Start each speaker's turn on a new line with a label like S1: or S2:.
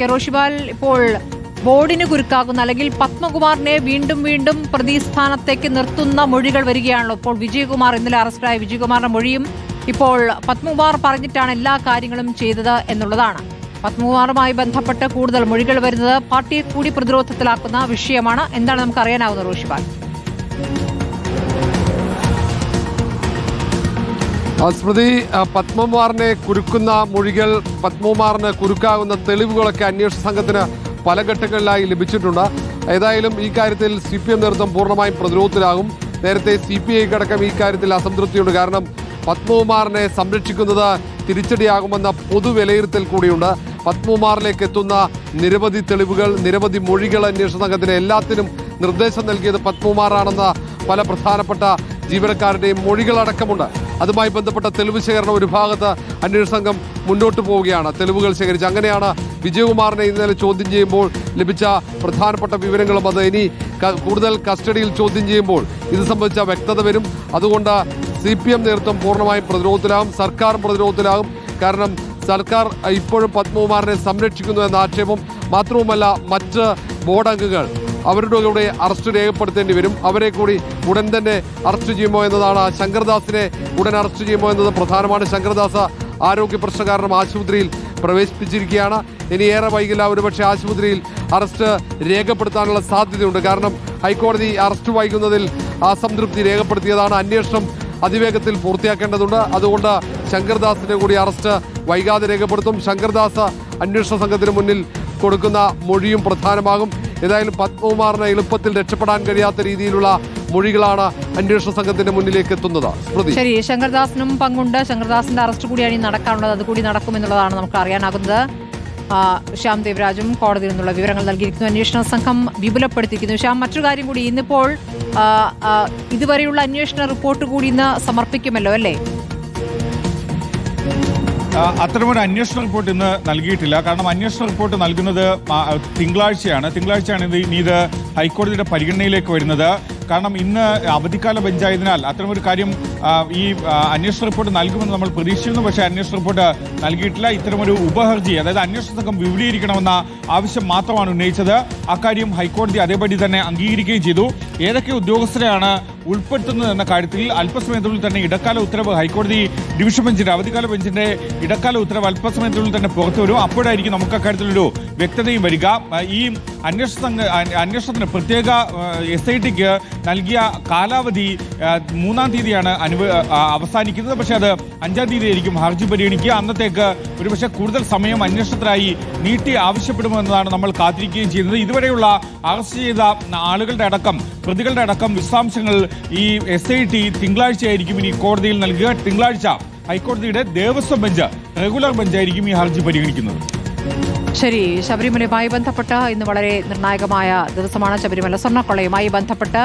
S1: K റോഷിബാൽ ഇപ്പോൾ ബോർഡിന് കുരുക്കാകുന്ന. അല്ലെങ്കിൽ പത്മകുമാറിനെ വീണ്ടും വീണ്ടും പ്രതിസ്ഥാനത്തേക്ക് നിർത്തുന്ന മൊഴികൾ വരികയാണല്ലോ. ഇപ്പോൾ വിജയകുമാർ ഇന്നലെ അറസ്റ്റായ വിജയകുമാറിന്റെ മൊഴിയും ഇപ്പോൾ പത്മകുമാർ പറഞ്ഞിട്ടാണ് എല്ലാ കാര്യങ്ങളും ചെയ്തത് എന്നുള്ളതാണ്. പത്മകുമാറുമായി ബന്ധപ്പെട്ട് കൂടുതൽ മൊഴികൾ വരുന്നത് പാർട്ടിയെ കൂടി പ്രതിരോധത്തിലാക്കുന്ന വിഷയമാണ്. എന്താണ് നമുക്ക് അറിയാനാവുന്നത് റോഷിബാൽ?
S2: സ്മൃതി പത്മകുമാറിനെ കുരുക്കുന്ന മൊഴികൾ പത്മകുമാറിന് കുരുക്കാകുന്ന തെളിവുകളൊക്കെ അന്വേഷണ സംഘത്തിന് പല ഘട്ടങ്ങളിലായി ലഭിച്ചിട്ടുണ്ട്. ഏതായാലും ഈ കാര്യത്തിൽ സി പി എം നേതൃത്വം പൂർണമായും പ്രതിരോധത്തിലാകും. നേരത്തെ സി പി ഐക്ക് അടക്കം ഈ കാര്യത്തിൽ അസംതൃപ്തിയുണ്ട്. കാരണം പത്മകുമാറിനെ സംരക്ഷിക്കുന്നത് തിരിച്ചടിയാകുമെന്ന പൊതു വിലയിരുത്തൽ കൂടിയുണ്ട്. പത്മകുമാറിലേക്ക് എത്തുന്ന നിരവധി തെളിവുകൾ നിരവധി മൊഴികൾ അന്വേഷണ സംഘത്തിന് എല്ലാത്തിനും നിർദ്ദേശം നൽകിയത് പത്മകുമാറാണെന്ന പല പ്രധാനപ്പെട്ട ജീവനക്കാരുടെയും മൊഴികളടക്കമുണ്ട്. അതുമായി ബന്ധപ്പെട്ട തെളിവ് ശേഖരണ ഒരു ഭാഗത്ത് അന്വേഷണ സംഘം മുന്നോട്ട് പോവുകയാണ്. തെളിവുകൾ ശേഖരിച്ച് അങ്ങനെയാണ് വിജയകുമാറിനെ ഇന്നലെ ചോദ്യം ചെയ്യുമ്പോൾ ലഭിച്ച പ്രധാനപ്പെട്ട വിവരങ്ങളും അത് ഇനി കൂടുതൽ കസ്റ്റഡിയിൽ ചോദ്യം ചെയ്യുമ്പോൾ ഇത് സംബന്ധിച്ച വ്യക്തത വരും. അതുകൊണ്ട് സി പി എം നേതൃത്വം പൂർണമായും പ്രതിരോധത്തിലാകും സർക്കാരും പ്രതിരോധത്തിലാകും. കാരണം സർക്കാർ ഇപ്പോഴും പത്മകുമാറിനെ സംരക്ഷിക്കുന്നു എന്ന ആക്ഷേപം മാത്രവുമല്ല മറ്റ് ബോർഡ് അംഗങ്ങൾ അവരുടെ കൂടെ അറസ്റ്റ് രേഖപ്പെടുത്തേണ്ടി വരും. അവരെ കൂടി ഉടൻ തന്നെ അറസ്റ്റ് ചെയ്യുമോ എന്നതാണ് ശങ്കർദാസിനെ ഉടൻ അറസ്റ്റ് ചെയ്യുമോ എന്നത് പ്രധാനമാണ്. ശങ്കർദാസ് ആരോഗ്യ പ്രശ്നം കാരണം ആശുപത്രിയിൽ പ്രവേശിപ്പിച്ചിരിക്കുകയാണ്. ഇനി ഏറെ വൈകില്ല ഒരുപക്ഷെ ആശുപത്രിയിൽ അറസ്റ്റ് രേഖപ്പെടുത്താനുള്ള സാധ്യതയുണ്ട്. കാരണം ഹൈക്കോടതി അറസ്റ്റ് വൈകുന്നതിൽ അസംതൃപ്തി രേഖപ്പെടുത്തിയതാണ്. അന്വേഷണം അതിവേഗത്തിൽ പൂർത്തിയാക്കേണ്ടതുണ്ട്. അതുകൊണ്ട് ശങ്കർദാസിനെ കൂടി അറസ്റ്റ് വൈകാതെ രേഖപ്പെടുത്തും. ശങ്കർദാസ് അന്വേഷണ സംഘത്തിന് മുന്നിൽ കൊടുക്കുന്ന മൊഴിയും പ്രധാനമാകും. ഏതായാലും പത്മകുമാറിനെ എളുപ്പത്തിൽ രക്ഷപ്പെടാൻ കഴിയാത്ത രീതിയിലുള്ള മൊഴികളാണ് അന്വേഷണ സംഘത്തിന്റെ മുന്നിലേക്ക് എത്തുന്നത്.
S1: ശരി ശങ്കർദാസിനും പങ്കുണ്ട്. ശങ്കർദാസിന്റെ അറസ്റ്റ് കൂടിയാണ് ഈ നടക്കാനുള്ളത്. അത് കൂടി നടക്കുമെന്നുള്ളതാണ് നമുക്ക് അറിയാനാകുന്നത് ശ്യാം ദേവരാജും കോടതിയിൽ നിന്നുള്ള വിവരങ്ങൾ നൽകിയിരിക്കുന്നു. അന്വേഷണ സംഘം വിപുലപ്പെടുത്തിയിരിക്കുന്നു. ശ്യാം മറ്റൊരു കാര്യം കൂടി. ഇന്നിപ്പോൾ ഇതുവരെയുള്ള അന്വേഷണ റിപ്പോർട്ട് കൂടി ഇന്ന് സമർപ്പിക്കുമല്ലോ അല്ലേ?
S3: അത്തരമൊരു അന്വേഷണ റിപ്പോർട്ട് ഇന്ന് നൽകിയിട്ടില്ല. കാരണം അന്വേഷണ റിപ്പോർട്ട് നൽകുന്നത് തിങ്കളാഴ്ചയാണ്. തിങ്കളാഴ്ചയാണ് ഇത് ഇനി ഇത് ഹൈക്കോടതിയുടെ പരിഗണനയിലേക്ക് വരുന്നത്. കാരണം ഇന്ന് അവധിക്കാല ബെഞ്ചായതിനാൽ അത്തരമൊരു കാര്യം ഈ അന്വേഷണ റിപ്പോർട്ട് നൽകുമെന്ന് നമ്മൾ പ്രതീക്ഷിക്കുന്നു പക്ഷേ അന്വേഷണ റിപ്പോർട്ട് നൽകിയിട്ടില്ല. ഇത്തരമൊരു ഉപഹർജി അതായത് അന്വേഷണ സംഘം വിപുലീകരിക്കണമെന്ന ആവശ്യം മാത്രമാണ് ഉന്നയിച്ചത്. അക്കാര്യം ഹൈക്കോടതി അതേപടി തന്നെ അംഗീകരിക്കുകയും ചെയ്തു. ഏതൊക്കെ ഉദ്യോഗസ്ഥരെയാണ് ഉൾപ്പെടുത്തുന്നത് എന്ന കാര്യത്തിൽ അല്പസമയത്തിനുള്ളിൽ തന്നെ ഇടക്കാല ഉത്തരവ് ഹൈക്കോടതി ഡിവിഷൻ ബെഞ്ചിന്റെ അവധിക്കാല ബെഞ്ചിന്റെ ഇടക്കാല ഉത്തരവ് അല്പസമയത്തിനുള്ളിൽ തന്നെ പുറത്തു വരും. അപ്പോഴായിരിക്കും നമുക്ക് അക്കാര്യത്തിലൊരു വ്യക്തതയും വരിക. ഈ അന്വേഷണ അന്വേഷണത്തിന് പ്രത്യേക എസ് ഐ ടിക്ക് നൽകിയ കാലാവധി മൂന്നാം തീയതിയാണ് അനുവ അവസാനിക്കുന്നത്. പക്ഷേ അത് അഞ്ചാം തീയതി ആയിരിക്കും ഹർജി പരിഗണിക്കുക. അന്നത്തേക്ക് ഒരുപക്ഷെ കൂടുതൽ സമയം അന്വേഷണത്തിനായി നീട്ടി ആവശ്യപ്പെടുമെന്നതാണ് നമ്മൾ കാത്തിരിക്കുകയും ചെയ്യുന്നത്. ഇതുവരെയുള്ള അറസ്റ്റ് ചെയ്ത ആളുകളുടെ അടക്കം പ്രതികളുടെ അടക്കം വിശദാംശങ്ങൾ ഈ എസ് ഐ ടി തിങ്കളാഴ്ചയായിരിക്കും ഇനി കോടതിയിൽ നൽകുക. തിങ്കളാഴ്ച ഹൈക്കോടതിയുടെ ദേവസ്വം ബെഞ്ച് റെഗുലർ ബെഞ്ചായിരിക്കും ഈ ഹർജി പരിഗണിക്കുന്നത്.
S1: ശരി ശബരിമലയുമായി ബന്ധപ്പെട്ട് ഇന്ന് വളരെ നിർണായകമായ ദിവസമാണ് ശബരിമല. സ്വർണക്കൊള്ളയുമായി ബന്ധപ്പെട്ട്